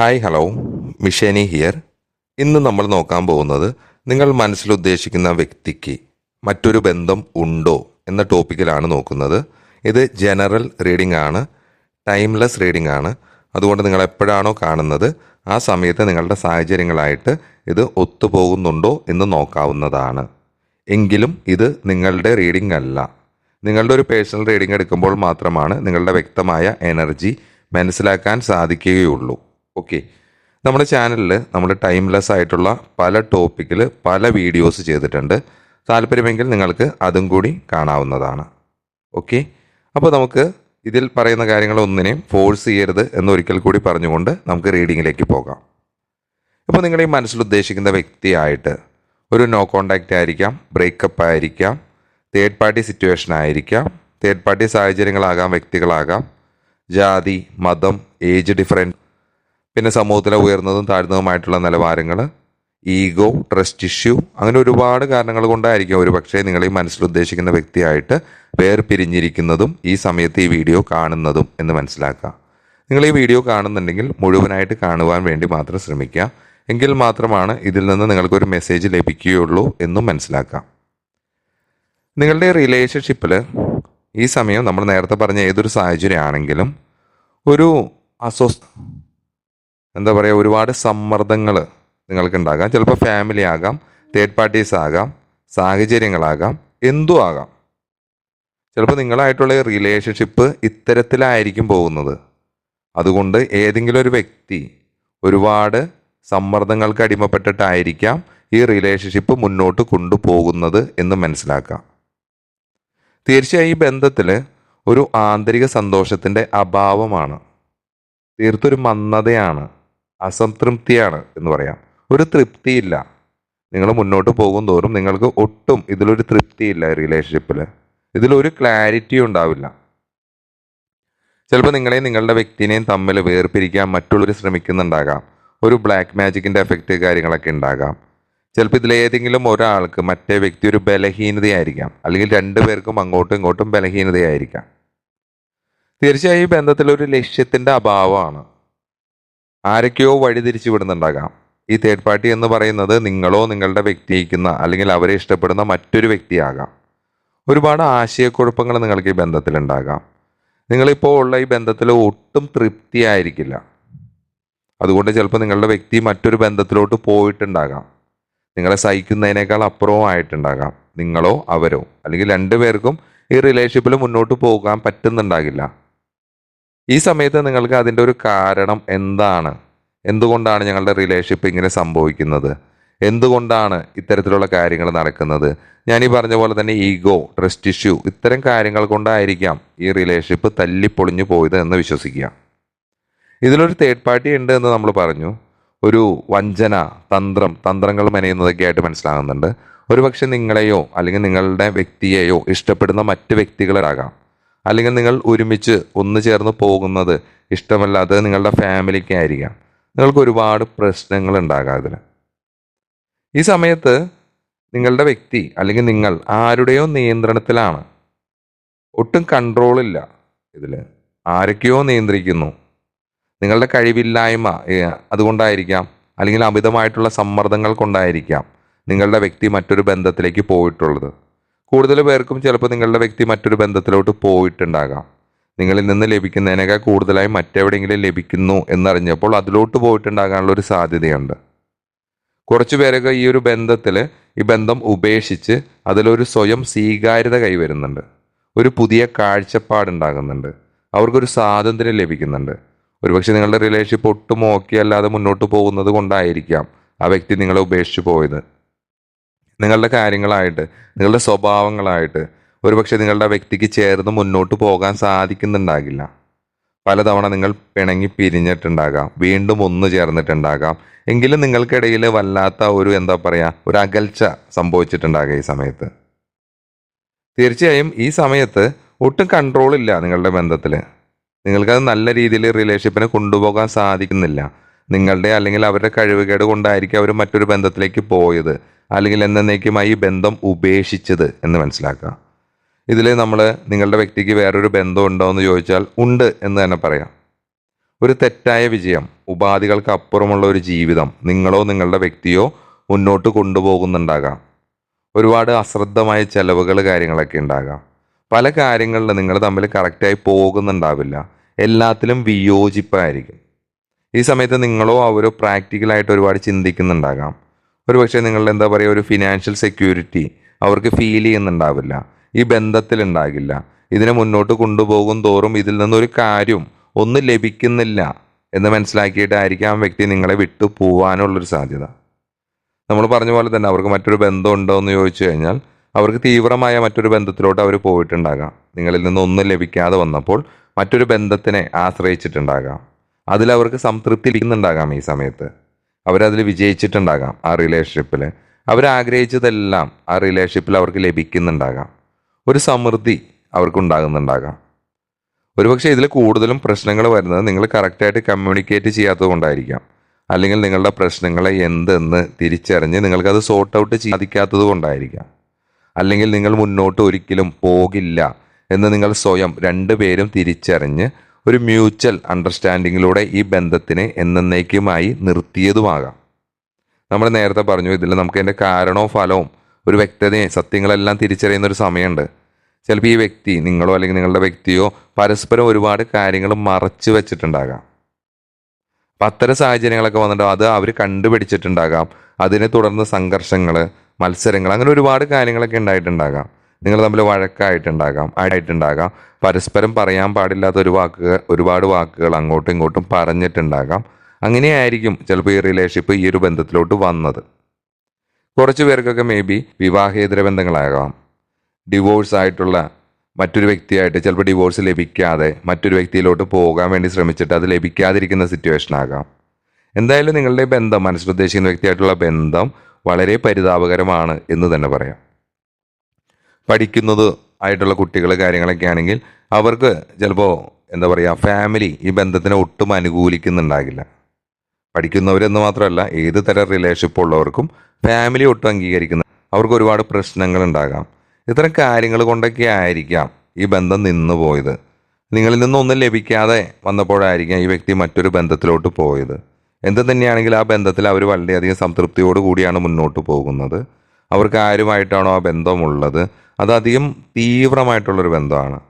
Hi hello മിഷേനി here ഇന്ന് നമ്മൾ നോക്കാൻ പോകുന്നത് നിങ്ങൾ മനസ്സിൽ ഉദ്ദേശിക്കുന്ന വ്യക്തിക്ക് മറ്റൊരു ബന്ധം ഉണ്ടോ എന്ന ടോപ്പിക്കിലാണ് നോക്കുന്നത്. ഇത് ജനറൽ റീഡിംഗ് ആണ്. ടൈംലെസ് റീഡിംഗ് ആണ്. അതുകൊണ്ട് നിങ്ങൾ എപ്പോഴാണോ കാണുന്നത് ആ സമയത്ത് നിങ്ങളുടെ സാഹചര്യങ്ങളായിട്ട് ഇത് ഒത്തുപോകുന്നുണ്ടോ എന്ന് നോക്കാവുന്നതാണ്. എങ്കിലും ഇത് നിങ്ങളുടെ റീഡിംഗ് അല്ല. നിങ്ങളുടെ ഒരു പേഴ്സണൽ റീഡിംഗ് എടുക്കുമ്പോൾ മാത്രമാണ് നിങ്ങളുടെ വ്യക്തമായ എനർജി മനസ്സിലാക്കാൻ സാധിക്കുകയുള്ളൂ. ഓക്കെ നമ്മുടെ ചാനലിൽ നമ്മൾ ടൈംലെസ് ആയിട്ടുള്ള പല ടോപ്പിക്കിൽ പല വീഡിയോസ് ചെയ്തിട്ടുണ്ട്. താല്പര്യമെങ്കിൽ നിങ്ങൾക്ക് അതും കൂടി കാണാവുന്നതാണ്. ഓക്കെ അപ്പോൾ നമുക്ക് ഇതിൽ പറയുന്ന കാര്യങ്ങൾ ഒന്നിനെയും ഫോഴ്സ് ചെയ്യരുത് എന്നൊരിക്കൽ കൂടി പറഞ്ഞുകൊണ്ട് നമുക്ക് റീഡിങ്ങിലേക്ക് പോകാം. ഇപ്പോൾ നിങ്ങൾ ഈ മനസ്സിൽ ഉദ്ദേശിക്കുന്ന വ്യക്തിയായിട്ട് ഒരു നോ കോണ്ടാക്റ്റ് ആയിരിക്കാം ബ്രേക്കപ്പ് ആയിരിക്കാം തേർഡ് പാർട്ടി സിറ്റുവേഷൻ ആയിരിക്കാം തേർഡ് പാർട്ടി സാഹചര്യങ്ങളാകാം വ്യക്തികളാകാം ജാതി മതം ഏജ് ഡിഫറൻസ് പിന്നെ സമൂഹത്തിലെ ഉയർന്നതും താഴ്ന്നതുമായിട്ടുള്ള നിലവാരങ്ങൾ ഈഗോ ട്രസ്റ്റ് ഇഷ്യൂ അങ്ങനെ ഒരുപാട് കാരണങ്ങൾ കൊണ്ടായിരിക്കും ഒരു പക്ഷേ നിങ്ങൾ ഈ മനസ്സിൽ ഉദ്ദേശിക്കുന്ന വ്യക്തിയായിട്ട് വേർപിരിഞ്ഞിരിക്കുന്നതും ഈ സമയത്ത് ഈ വീഡിയോ കാണുന്നതും എന്ന് മനസ്സിലാക്കുക. നിങ്ങൾ ഈ വീഡിയോ കാണുന്നുണ്ടെങ്കിൽ മുഴുവനായിട്ട് കാണുവാൻ വേണ്ടി മാത്രം ശ്രമിക്കുക. എങ്കിൽ മാത്രമാണ് ഇതിൽ നിന്ന് നിങ്ങൾക്കൊരു മെസ്സേജ് ലഭിക്കുകയുള്ളൂ എന്നും മനസ്സിലാക്കാം നിങ്ങളുടെ റിലേഷൻഷിപ്പിൽ ഈ സമയം നമ്മൾ നേരത്തെ പറഞ്ഞ ഏതൊരു സാഹചര്യമാണെങ്കിലും ഒരു അസ്വസ്ഥ എന്താ പറയുക ഒരുപാട് സമ്മർദ്ദങ്ങൾ നിങ്ങൾക്ക് ഉണ്ടാകാം ചിലപ്പോൾ ഫാമിലി ആകാം തേർഡ് പാർട്ടീസ് ആകാം സാഹചര്യങ്ങളാകാം എന്തു ആകാം. ചിലപ്പോൾ നിങ്ങളായിട്ടുള്ള റിലേഷൻഷിപ്പ് ഇത്തരത്തിലായിരിക്കും പോകുന്നത്. അതുകൊണ്ട് ഏതെങ്കിലും ഒരു വ്യക്തി ഒരുപാട് സമ്മർദ്ദങ്ങൾക്ക് അടിമപ്പെട്ടിട്ടായിരിക്കാം ഈ റിലേഷൻഷിപ്പ് മുന്നോട്ട് കൊണ്ടുപോകുന്നത് എന്ന് മനസ്സിലാക്കാം. തീർച്ചയായും ഈ ബന്ധത്തിൽ ഒരു ആന്തരിക സന്തോഷത്തിന്റെ അഭാവമാണ്. തീർത്തൊരു മന്ദതയാണ്. അസംതൃപ്തിയാണ് എന്ന് പറയാം. ഒരു തൃപ്തിയില്ല. നിങ്ങൾ മുന്നോട്ട് പോകും തോറും നിങ്ങൾക്ക് ഒട്ടും ഇതിലൊരു തൃപ്തിയില്ല റിലേഷൻഷിപ്പിൽ ഇതിലൊരു ക്ലാരിറ്റി ഉണ്ടാവില്ല. ചിലപ്പോൾ നിങ്ങളെയും നിങ്ങളുടെ വ്യക്തിനെയും തമ്മിൽ വേർപിരിക്കാൻ മറ്റുള്ളവർ ശ്രമിക്കുന്നുണ്ടാകാം. ഒരു ബ്ലാക്ക് മാജിക്കിന്റെ എഫക്റ്റ് കാര്യങ്ങളൊക്കെ ഉണ്ടാകാം. ചിലപ്പോൾ ഇതിലേതെങ്കിലും ഒരാൾക്ക് മറ്റേ വ്യക്തി ഒരു ബലഹീനതയായിരിക്കാം. അല്ലെങ്കിൽ രണ്ടുപേർക്കും അങ്ങോട്ടും ഇങ്ങോട്ടും ബലഹീനതയായിരിക്കാം. തീർച്ചയായും ഈ ബന്ധത്തിൽ ഒരു ലക്ഷ്യത്തിന്റെ അഭാവമാണ്. ആരൊക്കെയോ വഴിതിരിച്ചു വിടുന്നുണ്ടാകാം ഈ തേർഡ് പാർട്ടി എന്ന് പറയുന്നത് നിങ്ങളോ നിങ്ങളുടെ വ്യക്തിയിക്കുന്ന അല്ലെങ്കിൽ അവരെ ഇഷ്ടപ്പെടുന്ന മറ്റൊരു വ്യക്തിയാകാം. ഒരുപാട് ആശയക്കുഴപ്പങ്ങൾ നിങ്ങൾക്ക് ഈ ബന്ധത്തിലുണ്ടാകാം. നിങ്ങളിപ്പോൾ ഉള്ള ഈ ബന്ധത്തിൽ ഒട്ടും തൃപ്തിയായിരിക്കില്ല. അതുകൊണ്ട് ചിലപ്പോൾ നിങ്ങളുടെ വ്യക്തി മറ്റൊരു ബന്ധത്തിലോട്ട് പോയിട്ടുണ്ടാകാം. നിങ്ങളെ സഹിക്കുന്നതിനേക്കാൾ അപ്പുറവും ആയിട്ടുണ്ടാകാം. നിങ്ങളോ അവരോ അല്ലെങ്കിൽ രണ്ടുപേർക്കും ഈ റിലേഷൻഷിപ്പിൽ മുന്നോട്ട് പോകാൻ പറ്റുന്നുണ്ടാകില്ല. ഈ സമയത്ത് നിങ്ങൾക്ക് അതിന്റെ ഒരു കാരണം എന്താണ്? എന്തുകൊണ്ടാണ് ഞങ്ങളുടെ റിലേഷൻഷിപ്പ് ഇങ്ങനെ സംഭവിക്കുന്നത്? എന്തുകൊണ്ടാണ് ഇത്തരത്തിലുള്ള കാര്യങ്ങൾ നടക്കുന്നത്? ഞാൻ ഈ പറഞ്ഞ പോലെ തന്നെ ഈഗോ ട്രസ്റ്റ് ഇഷ്യൂ ഇത്തരം കാര്യങ്ങൾ കൊണ്ടായിരിക്കാം ഈ റിലേഷൻഷിപ്പ് തല്ലിപ്പൊളിഞ്ഞു പോയത് എന്ന് വിശ്വസിക്കുക. ഇതിലൊരു തേർഡ് പാർട്ടി ഉണ്ട് എന്ന് നമ്മൾ പറഞ്ഞു. ഒരു വഞ്ചന തന്ത്രം തന്ത്രങ്ങൾ മെനയുന്നതൊക്കെ ആയിട്ട് മനസ്സിലാകുന്നുണ്ട്. ഒരുപക്ഷെ നിങ്ങളെയോ അല്ലെങ്കിൽ നിങ്ങളുടെ വ്യക്തിയെയോ ഇഷ്ടപ്പെടുന്ന മറ്റ് വ്യക്തികളാകാം അല്ലെങ്കിൽ നിങ്ങൾ ഒരുമിച്ച് ഒന്ന് ചേർന്ന് പോകുന്നത് ഇഷ്ടമല്ലാത്തത് നിങ്ങളുടെ ഫാമിലിക്ക് ആയിരിക്കാം. നിങ്ങൾക്ക് ഒരുപാട് പ്രശ്നങ്ങൾ ഉണ്ടാകാം അതിൽ ഈ സമയത്ത് നിങ്ങളുടെ വ്യക്തി അല്ലെങ്കിൽ നിങ്ങൾ ആരുടെയോ നിയന്ത്രണത്തിലാണ്. ഒട്ടും കൺട്രോളില്ല ഇതിൽ ആരൊക്കെയോ നിയന്ത്രിക്കുന്നു. നിങ്ങളുടെ കഴിവില്ലായ്മ അതുകൊണ്ടായിരിക്കാം. അല്ലെങ്കിൽ അമിതമായിട്ടുള്ള സമ്മർദ്ദങ്ങൾ കൊണ്ടായിരിക്കാം നിങ്ങളുടെ വ്യക്തി മറ്റൊരു ബന്ധത്തിലേക്ക് പോയിട്ടുള്ളത്. കൂടുതൽ പേർക്കും ചിലപ്പോൾ നിങ്ങളുടെ വ്യക്തി മറ്റൊരു ബന്ധത്തിലോട്ട് പോയിട്ടുണ്ടാകാം. നിങ്ങളിൽ നിന്ന് ലഭിക്കുന്നതിനേക്കാൾ കൂടുതലായി മറ്റെവിടെയെങ്കിലും ലഭിക്കുന്നു എന്നറിഞ്ഞപ്പോൾ അതിലോട്ട് പോയിട്ടുണ്ടാകാനുള്ള ഒരു സാധ്യതയുണ്ട്. കുറച്ചു പേരൊക്കെ ഈ ഒരു ബന്ധത്തിൽ ഈ ബന്ധം ഉപേക്ഷിച്ച് അതിലൊരു സ്വയം സ്വീകാര്യത കൈവരുന്നുണ്ട്. ഒരു പുതിയ കാഴ്ചപ്പാടുണ്ടാകുന്നുണ്ട്. അവർക്കൊരു സ്വാതന്ത്ര്യം ലഭിക്കുന്നുണ്ട്. ഒരുപക്ഷെ നിങ്ങളുടെ റിലേഷൻഷിപ്പ് ഒട്ടും ഓക്കെ അല്ലാതെ മുന്നോട്ട് പോകുന്നത് കൊണ്ടായിരിക്കാം ആ വ്യക്തി നിങ്ങളെ ഉപേക്ഷിച്ച് പോയത്. നിങ്ങളുടെ കാര്യങ്ങളായിട്ട് നിങ്ങളുടെ സ്വഭാവങ്ങളായിട്ട്. ഒരുപക്ഷെ നിങ്ങളുടെ വ്യക്തിക്ക് ചേർന്ന് മുന്നോട്ട് പോകാൻ സാധിക്കുന്നുണ്ടാകില്ല. പലതവണ നിങ്ങൾ പിണങ്ങി പിരിഞ്ഞിട്ടുണ്ടാകാം വീണ്ടും ഒന്ന് ചേർന്നിട്ടുണ്ടാകാം. എങ്കിലും നിങ്ങൾക്കിടയിൽ വല്ലാത്ത ഒരു എന്താ പറയുക ഒരു അകൽച്ച സംഭവിച്ചിട്ടുണ്ടാകുക ഈ സമയത്ത്. തീർച്ചയായും ഈ സമയത്ത് ഒട്ടും കൺട്രോൾ ഇല്ല നിങ്ങളുടെ ബന്ധത്തിൽ നിങ്ങൾക്കത് നല്ല രീതിയിൽ റിലേഷൻഷിപ്പിനെ കൊണ്ടുപോകാൻ സാധിക്കുന്നില്ല. നിങ്ങളുടെ അല്ലെങ്കിൽ അവരുടെ കഴിവുകേട് കൊണ്ടായിരിക്കും അവർ മറ്റൊരു ബന്ധത്തിലേക്ക് പോയത്. അല്ലെങ്കിൽ എന്നേക്കുമായി ഈ ബന്ധം ഉപേക്ഷിച്ചത് എന്ന് മനസ്സിലാക്കുക. ഇതിൽ നമ്മൾ നിങ്ങളുടെ വ്യക്തിക്ക് വേറൊരു ബന്ധം ഉണ്ടോ എന്ന് ചോദിച്ചാൽ ഉണ്ട് എന്ന് തന്നെ പറയാം. ഒരു തെറ്റായ വിജയം ഉപാധികൾക്ക് അപ്പുറമുള്ള ഒരു ജീവിതം നിങ്ങളോ നിങ്ങളുടെ വ്യക്തിയോ മുന്നോട്ട് കൊണ്ടുപോകുന്നുണ്ടാകാം. ഒരുപാട് അശ്രദ്ധമായ ചെലവുകൾ കാര്യങ്ങളൊക്കെ ഉണ്ടാകാം. പല കാര്യങ്ങളിലും നിങ്ങൾ തമ്മിൽ കറക്റ്റായി പോകുന്നുണ്ടാവില്ല. എല്ലാത്തിലും വിയോജിപ്പായിരിക്കും. ഈ സമയത്ത് നിങ്ങളോ അവരോ പ്രാക്ടിക്കലായിട്ട് ഒരുപാട് ചിന്തിക്കുന്നുണ്ടാകാം. ഒരു പക്ഷേ നിങ്ങളുടെ എന്താ പറയുക ഒരു ഫിനാൻഷ്യൽ സെക്യൂരിറ്റി അവർക്ക് ഫീൽ ചെയ്യുന്നുണ്ടാവില്ല. ഈ ബന്ധത്തിലുണ്ടാകില്ല. ഇതിനെ മുന്നോട്ട് കൊണ്ടുപോകും തോറും ഇതിൽ നിന്നൊരു കാര്യം ഒന്നും ലഭിക്കുന്നില്ല എന്ന് മനസ്സിലാക്കിയിട്ടായിരിക്കാം ആ വ്യക്തി നിങ്ങളെ വിട്ടു പോവാനുള്ളൊരു സാധ്യത. നമ്മൾ പറഞ്ഞ പോലെ തന്നെ അവർക്ക് മറ്റൊരു ബന്ധം ഉണ്ടോ എന്ന് ചോദിച്ചു കഴിഞ്ഞാൽ അവർക്ക് തീവ്രമായ മറ്റൊരു ബന്ധത്തിലോട്ട് അവർ പോയിട്ടുണ്ടാകാം. നിങ്ങളിൽ നിന്ന് ഒന്നും ലഭിക്കാതെ വന്നപ്പോൾ മറ്റൊരു ബന്ധത്തിനെ ആശ്രയിച്ചിട്ടുണ്ടാകാം. അതിൽ അവർക്ക് സംതൃപ്തി ഇരിക്കുന്നുണ്ടാകാം ഈ സമയത്ത്. അവരതിൽ വിജയിച്ചിട്ടുണ്ടാകാം ആ റിലേഷൻഷിപ്പിൽ അവരാഗ്രഹിച്ചതെല്ലാം ആ റിലേഷൻഷിപ്പിൽ അവർക്ക് ലഭിക്കുന്നുണ്ടാകാം. ഒരു സമൃദ്ധി അവർക്കുണ്ടാകുന്നുണ്ടാകാം. ഒരുപക്ഷെ ഇതിൽ കൂടുതലും പ്രശ്നങ്ങൾ വരുന്നത് നിങ്ങൾ കറക്റ്റായിട്ട് കമ്മ്യൂണിക്കേറ്റ് ചെയ്യാത്തത് കൊണ്ടായിരിക്കാം അല്ലെങ്കിൽ നിങ്ങളുടെ പ്രശ്നങ്ങളെ എന്തെന്ന് തിരിച്ചറിഞ്ഞ് നിങ്ങൾക്കത് സോർട്ട് ഔട്ട് സാധിക്കാത്തത് കൊണ്ടായിരിക്കാം അല്ലെങ്കിൽ നിങ്ങൾ മുന്നോട്ട് ഒരിക്കലും പോകില്ല എന്ന് നിങ്ങൾ സ്വയം രണ്ടുപേരും തിരിച്ചറിഞ്ഞ് ഒരു മ്യൂച്വൽ അണ്ടർസ്റ്റാൻഡിങ്ങിലൂടെ ഈ ബന്ധത്തിനെ എന്നേക്കുമായി നിർത്തിയതുമാകാം. നമ്മൾ നേരത്തെ പറഞ്ഞു ഇതിൽ നമുക്ക് അതിന്റെ കാരണവും ഫലവും ഒരു വ്യക്തതയും സത്യങ്ങളെല്ലാം തിരിച്ചറിയുന്ന ഒരു സമയമുണ്ട്. ചിലപ്പോൾ ഈ വ്യക്തി നിങ്ങളോ അല്ലെങ്കിൽ നിങ്ങളുടെ വ്യക്തിയോ പരസ്പരം ഒരുപാട് കാര്യങ്ങൾ മറച്ചു വെച്ചിട്ടുണ്ടാകാം. അപ്പം അത്തരം സാഹചര്യങ്ങളൊക്കെ വന്നിട്ട് അത് അവർ കണ്ടുപിടിച്ചിട്ടുണ്ടാകാം. അതിനെ തുടർന്ന് സംഘർഷങ്ങൾ മത്സരങ്ങൾ അങ്ങനെ ഒരുപാട് കാര്യങ്ങളൊക്കെ ഉണ്ടായിട്ടുണ്ടാകാം. നിങ്ങൾ തമ്മിൽ വഴക്കായിട്ടുണ്ടാകാം ആയിട്ടുണ്ടാകാം പരസ്പരം പറയാൻ പാടില്ലാത്ത ഒരു വാക്കുകൾ ഒരുപാട് വാക്കുകൾ അങ്ങോട്ടും ഇങ്ങോട്ടും പറഞ്ഞിട്ടുണ്ടാകാം. അങ്ങനെയായിരിക്കും ചിലപ്പോൾ ഈ റിലേഷൻഷിപ്പ് ഈ ഒരു ബന്ധത്തിലോട്ട് വന്നത്. കുറച്ച് പേർക്കൊക്കെ മേ ബി വിവാഹേതര ബന്ധങ്ങളാകാം. ഡിവോഴ്സ് ആയിട്ടുള്ള മറ്റൊരു വ്യക്തിയായിട്ട് ചിലപ്പോൾ ഡിവോഴ്സ് ലഭിക്കാതെ മറ്റൊരു വ്യക്തിയിലോട്ട് പോകാൻ വേണ്ടി ശ്രമിച്ചിട്ട് അത് ലഭിക്കാതിരിക്കുന്ന സിറ്റുവേഷൻ ആകാം. എന്തായാലും നിങ്ങളുടെ ബന്ധം മനസ്സിലുദ്ദേശിക്കുന്ന വ്യക്തിയായിട്ടുള്ള ബന്ധം വളരെ പരിതാപകരമാണ് എന്ന് തന്നെ പറയാം. പഠിക്കുന്നത് ആയിട്ടുള്ള കുട്ടികൾ കാര്യങ്ങളൊക്കെ ആണെങ്കിൽ അവർക്ക് ചിലപ്പോൾ എന്താ പറയുക ഫാമിലി ഈ ബന്ധത്തിനെ ഒട്ടും അനുകൂലിക്കുന്നുണ്ടാകില്ല. പഠിക്കുന്നവരെന്ന് മാത്രമല്ല ഏത് തരം റിലേഷൻഷിപ്പ് ഉള്ളവർക്കും ഫാമിലി ഒട്ടും അംഗീകരിക്കുന്ന അവർക്ക് ഒരുപാട് പ്രശ്നങ്ങൾ ഉണ്ടാകാം. ഇത്തരം കാര്യങ്ങൾ കൊണ്ടൊക്കെ ആയിരിക്കാം ഈ ബന്ധം നിന്നു പോയത്. നിങ്ങളിൽ നിന്നൊന്നും ലഭിക്കാതെ വന്നപ്പോഴായിരിക്കാം ഈ വ്യക്തി മറ്റൊരു ബന്ധത്തിലോട്ട് പോയത്. എന്ത് തന്നെയാണെങ്കിൽ ആ ബന്ധത്തിൽ അവർ വളരെയധികം സംതൃപ്തിയോട് കൂടിയാണ് മുന്നോട്ട് പോകുന്നത്. അവർക്ക് ആരുമായിട്ടാണോ ആ ബന്ധമുള്ളത്? അത് അധികം തീവ്രമായിട്ടുള്ളൊരു ബന്ധമാണ്.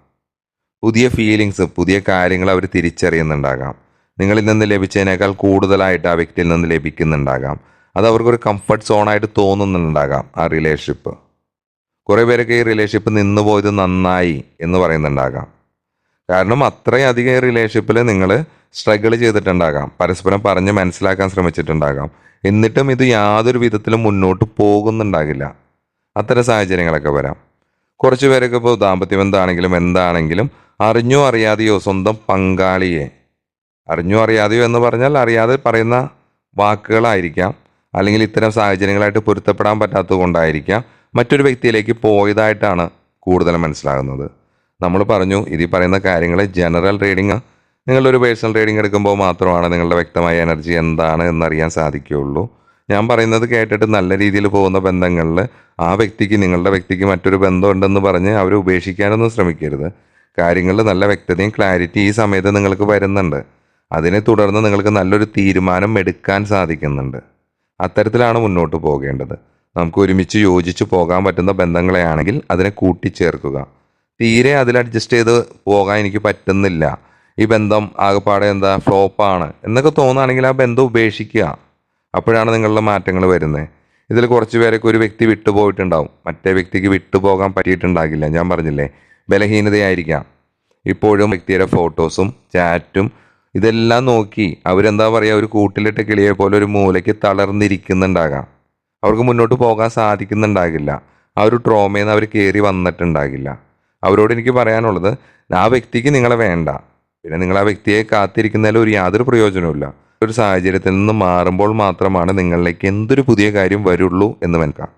പുതിയ ഫീലിങ്സ് പുതിയ കാര്യങ്ങൾ അവർ തിരിച്ചറിയുന്നുണ്ടാകാം. നിങ്ങളിൽ നിന്ന് ലഭിച്ചതിനേക്കാൾ കൂടുതലായിട്ട് ആ വ്യക്തിയിൽ നിന്ന് ലഭിക്കുന്നുണ്ടാകാം. അത് അവർക്കൊരു കംഫർട്ട് സോണായിട്ട് തോന്നുന്നുണ്ടാകാം ആ റിലേഷൻഷിപ്പ് കുറേ പേരൊക്കെ ഈ റിലേഷൻഷിപ്പ് നിന്ന് പോയത് നന്നായി എന്ന് പറയുന്നുണ്ടാകാം. കാരണം അത്രയധികം ഈ റിലേഷൻഷിപ്പിൽ നിങ്ങൾ സ്ട്രഗിൾ ചെയ്തിട്ടുണ്ടാകാം. പരസ്പരം പറഞ്ഞ് മനസ്സിലാക്കാൻ ശ്രമിച്ചിട്ടുണ്ടാകാം. എന്നിട്ടും ഇത് യാതൊരു വിധത്തിലും മുന്നോട്ട് പോകുന്നുണ്ടാകില്ല. അത്തരം സാഹചര്യങ്ങളൊക്കെ വരാം. കുറച്ച് പേരൊക്കെ ഇപ്പോൾ ദാമ്പത്യം എന്താണെങ്കിലും എന്താണെങ്കിലും അറിഞ്ഞോ അറിയാതെയോ സ്വന്തം പങ്കാളിയെ അറിഞ്ഞോ അറിയാതെയോ എന്ന് പറഞ്ഞാൽ അറിയാതെ പറയുന്ന വാക്കുകളായിരിക്കാം. അല്ലെങ്കിൽ ഇത്തരം സാഹചര്യങ്ങളായിട്ട് പൊരുത്തപ്പെടാൻ പറ്റാത്തത് കൊണ്ടായിരിക്കാം മറ്റൊരു വ്യക്തിയിലേക്ക് പോയതായിട്ടാണ് കൂടുതൽ മനസ്സിലാകുന്നത്. നമ്മൾ പറഞ്ഞു ഇതിൽ പറയുന്ന കാര്യങ്ങൾ ജനറൽ റീഡിങ് നിങ്ങളൊരു പേഴ്സണൽ റീഡിംഗ് എടുക്കുമ്പോൾ മാത്രമാണ് നിങ്ങളുടെ വ്യക്തമായ എനർജി എന്താണ് എന്നറിയാൻ സാധിക്കുകയുള്ളൂ. ഞാൻ പറയുന്നത് കേട്ടിട്ട് നല്ല രീതിയിൽ പോകുന്ന ബന്ധങ്ങളിൽ ആ വ്യക്തിക്ക് നിങ്ങളുടെ വ്യക്തിക്ക് മറ്റൊരു ബന്ധമുണ്ടെന്ന് പറഞ്ഞ് അവരെ ഉപേക്ഷിക്കാനൊന്നും ശ്രമിക്കരുത്. കാര്യങ്ങളിൽ നല്ല വ്യക്തതയും ക്ലാരിറ്റി ഈ സമയത്ത് നിങ്ങൾക്ക് വരുന്നുണ്ട്. അതിനെ തുടർന്ന് നിങ്ങൾക്ക് നല്ലൊരു തീരുമാനം എടുക്കാൻ സാധിക്കുന്നുണ്ട്. അത്തരത്തിലാണ് മുന്നോട്ട് പോകേണ്ടത്. നമുക്ക് ഒരുമിച്ച് യോജിച്ച് പോകാൻ പറ്റുന്ന ബന്ധങ്ങളെയാണെങ്കിൽ അതിനെ കൂട്ടിച്ചേർക്കുക. തീരെ അതിൽ അഡ്ജസ്റ്റ് ചെയ്ത് പോകാൻ എനിക്ക് പറ്റുന്നില്ല. ഈ ബന്ധം ആകെപ്പാടെ എന്താ ഫ്ലോപ്പാണ് എന്നൊക്കെ തോന്നുകയാണെങ്കിൽ ആ ബന്ധം ഉപേക്ഷിക്കുക. അപ്പോഴാണ് നിങ്ങളുടെ മാറ്റങ്ങൾ വരുന്നത്. ഇതിൽ കുറച്ച് പേരൊക്കെ ഒരു വ്യക്തി വിട്ടുപോയിട്ടുണ്ടാവും. മറ്റേ വ്യക്തിക്ക് വിട്ടുപോകാൻ പറ്റിയിട്ടുണ്ടാകില്ല. ഞാൻ പറഞ്ഞില്ലേ? ബലഹീനതയായിരിക്കാം. ഇപ്പോഴും വ്യക്തിയുടെ ഫോട്ടോസും ചാറ്റും ഇതെല്ലാം നോക്കി അവരെന്താ പറയുക ഒരു കൂട്ടിലിട്ട കിളിയെ പോലെ ഒരു മൂലയ്ക്ക് തളർന്നിരിക്കുന്നുണ്ടാകാം. അവർക്ക് മുന്നോട്ട് പോകാൻ സാധിക്കുന്നുണ്ടാകില്ല. ആ ഒരു ട്രോമയിൽ നിന്ന് അവർ കയറി വന്നിട്ടുണ്ടാകില്ല. അവരോട് എനിക്ക് പറയാനുള്ളത് ആ വ്യക്തിക്ക് നിങ്ങളെ വേണ്ട. പിന്നെ നിങ്ങൾ ആ വ്യക്തിയെ കാത്തിരിക്കുന്നതിൽ ഒരു യാതൊരു പ്രയോജനവുമില്ല. ഒരു സാഹചര്യത്തിൽ നിന്ന് മാറുമ്പോൾ മാത്രമാണ് നിങ്ങളിലേക്ക് എന്തൊരു പുതിയ കാര്യം വരുള്ളൂ എന്ന് മനസ്സിലാക്കാം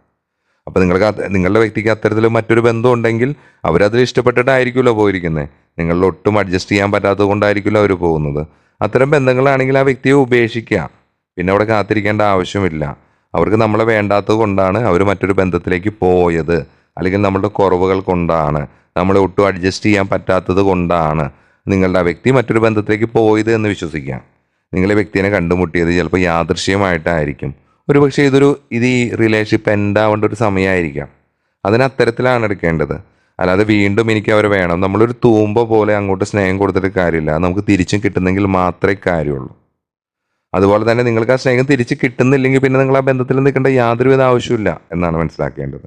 അപ്പോൾ നിങ്ങൾക്ക് നിങ്ങളുടെ വ്യക്തിക്ക് അത്തരത്തിൽ മറ്റൊരു ബന്ധം ഉണ്ടെങ്കിൽ അവരതിൽ ഇഷ്ടപ്പെട്ടിട്ടായിരിക്കുമല്ലോ പോയിരിക്കുന്നത് നിങ്ങളിൽ ഒട്ടും അഡ്ജസ്റ്റ് ചെയ്യാൻ പറ്റാത്തത് കൊണ്ടായിരിക്കുമല്ലോ അവർ പോകുന്നത്. അത്തരം ബന്ധങ്ങളാണെങ്കിൽ ആ വ്യക്തിയെ ഉപേക്ഷിക്കുക. പിന്നെ അവിടെ കാത്തിരിക്കേണ്ട ആവശ്യമില്ല. അവർക്ക് നമ്മളെ വേണ്ടാത്തത് കൊണ്ടാണ് അവർ മറ്റൊരു ബന്ധത്തിലേക്ക് പോയത്. അല്ലെങ്കിൽ നമ്മളുടെ കുറവുകൾ കൊണ്ടാണ്. നമ്മളെ ഒട്ടും അഡ്ജസ്റ്റ് ചെയ്യാൻ പറ്റാത്തത് കൊണ്ടാണ് നിങ്ങളുടെ ആ വ്യക്തി മറ്റൊരു ബന്ധത്തിലേക്ക് പോയത് എന്ന് വിശ്വസിക്കാം നിങ്ങളെ വ്യക്തിനെ കണ്ടുമുട്ടിയത് ചിലപ്പോൾ യാദൃശ്യമായിട്ടായിരിക്കും. ഒരു പക്ഷേ ഇതൊരു ഇത് ഈ റിലേഷൻഷിപ്പ് എൻഡാവേണ്ട ഒരു സമയമായിരിക്കാം അതിന് അത്തരത്തിലാണ് എടുക്കേണ്ടത്. അല്ലാതെ വീണ്ടും എനിക്ക് അവരെ വേണം. നമ്മളൊരു തൂമ്പ പോലെ അങ്ങോട്ട് സ്നേഹം കൊടുത്തിട്ട് കാര്യമില്ല. നമുക്ക് തിരിച്ചും കിട്ടുന്നെങ്കിൽ മാത്രമേ കാര്യമുള്ളൂ. അതുപോലെ തന്നെ നിങ്ങൾക്ക് ആ സ്നേഹം തിരിച്ച് കിട്ടുന്നില്ലെങ്കിൽ പിന്നെ നിങ്ങൾ ആ ബന്ധത്തിൽ നിൽക്കേണ്ട യാതൊരുവിധ ആവശ്യമില്ല എന്നാണ് മനസ്സിലാക്കേണ്ടത്.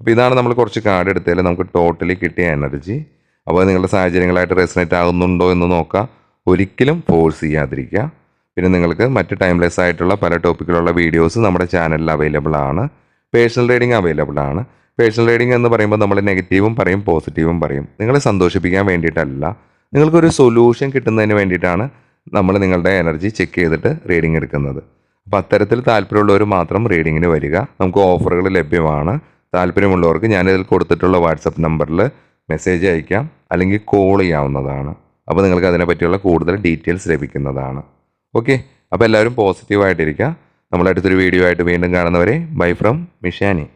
അപ്പോൾ ഇതാണ് നമ്മൾ കുറച്ച് കാർഡ് എടുത്തതിൽ നമുക്ക് ടോട്ടലി കിട്ടിയ എനർജി അപ്പോൾ നിങ്ങളുടെ സാഹചര്യങ്ങളായിട്ട് റെസിനേറ്റ് ആകുന്നുണ്ടോ എന്ന് നോക്കുക ഒരിക്കലും ഫോഴ്സ് ചെയ്യാതിരിക്കുക. പിന്നെ നിങ്ങൾക്ക് മറ്റ് ടൈംലെസ് ആയിട്ടുള്ള പല ടോപ്പിക്കിലുള്ള വീഡിയോസ് നമ്മുടെ ചാനലിൽ അവൈലബിൾ ആണ്. പേഴ്സണൽ റീഡിംഗ് അവൈലബിൾ ആണ്. പേഴ്സണൽ റീഡിംഗ് എന്ന് പറയുമ്പോൾ നമ്മൾ നെഗറ്റീവും പറയും പോസിറ്റീവും പറയും. നിങ്ങളെ സന്തോഷിപ്പിക്കാൻ വേണ്ടിയിട്ടല്ല. നിങ്ങൾക്കൊരു സൊല്യൂഷൻ കിട്ടുന്നതിന് വേണ്ടിയിട്ടാണ് നമ്മൾ നിങ്ങളുടെ എനർജി ചെക്ക് ചെയ്തിട്ട് റീഡിംഗ് എടുക്കുന്നത്. അപ്പോൾ അത്തരത്തിൽ താല്പര്യമുള്ളവർ മാത്രം റീഡിങ്ങിന് വരിക. നമുക്ക് ഓഫറുകൾ ലഭ്യമാണ്. താല്പര്യമുള്ളവർക്ക് ഞാനിതിൽ കൊടുത്തിട്ടുള്ള വാട്സപ്പ് നമ്പറിൽ മെസ്സേജ് അയക്കാം. അല്ലെങ്കിൽ കോൾ ചെയ്യാവുന്നതാണ്. അപ്പോൾ നിങ്ങൾക്ക് അതിനെപ്പറ്റിയുള്ള കൂടുതൽ ഡീറ്റെയിൽസ് ലഭിക്കുന്നതാണ്. ഓക്കെ? അപ്പോൾ എല്ലാവരും പോസിറ്റീവായിട്ടിരിക്കുക. നമ്മളടുത്തൊരു വീഡിയോ ആയിട്ട് വീണ്ടും കാണുന്നവരെ ബൈ ഫ്രം മിഷാനി.